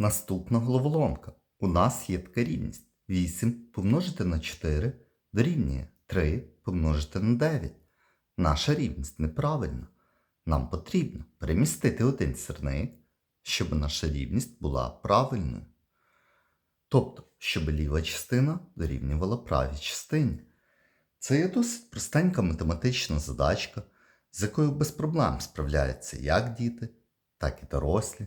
Наступна головоломка. У нас є така рівність. 8 помножити на 4 дорівнює 3 помножити на 9. Наша рівність неправильна. Нам потрібно перемістити один сірник, щоб наша рівність була правильною. Тобто, щоб ліва частина дорівнювала правій частині. Це є досить простенька математична задачка, з якою без проблем справляються як діти, так і дорослі.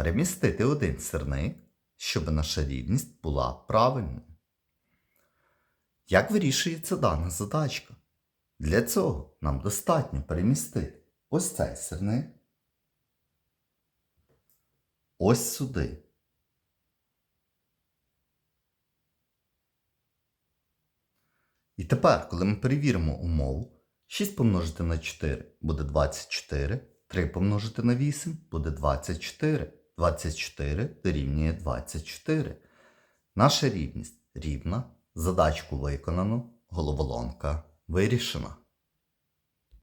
перемістити один сирник, щоб наша рівність була правильною. Як вирішується дана задачка? Для цього нам достатньо перемістити ось цей сирник ось сюди. І тепер, коли ми перевіримо умову, 6 помножити на 4 буде 24, 3 помножити на 8 буде 24. 24 дорівнює 24. Наша рівність рівна, задачку виконано, головоломка вирішена.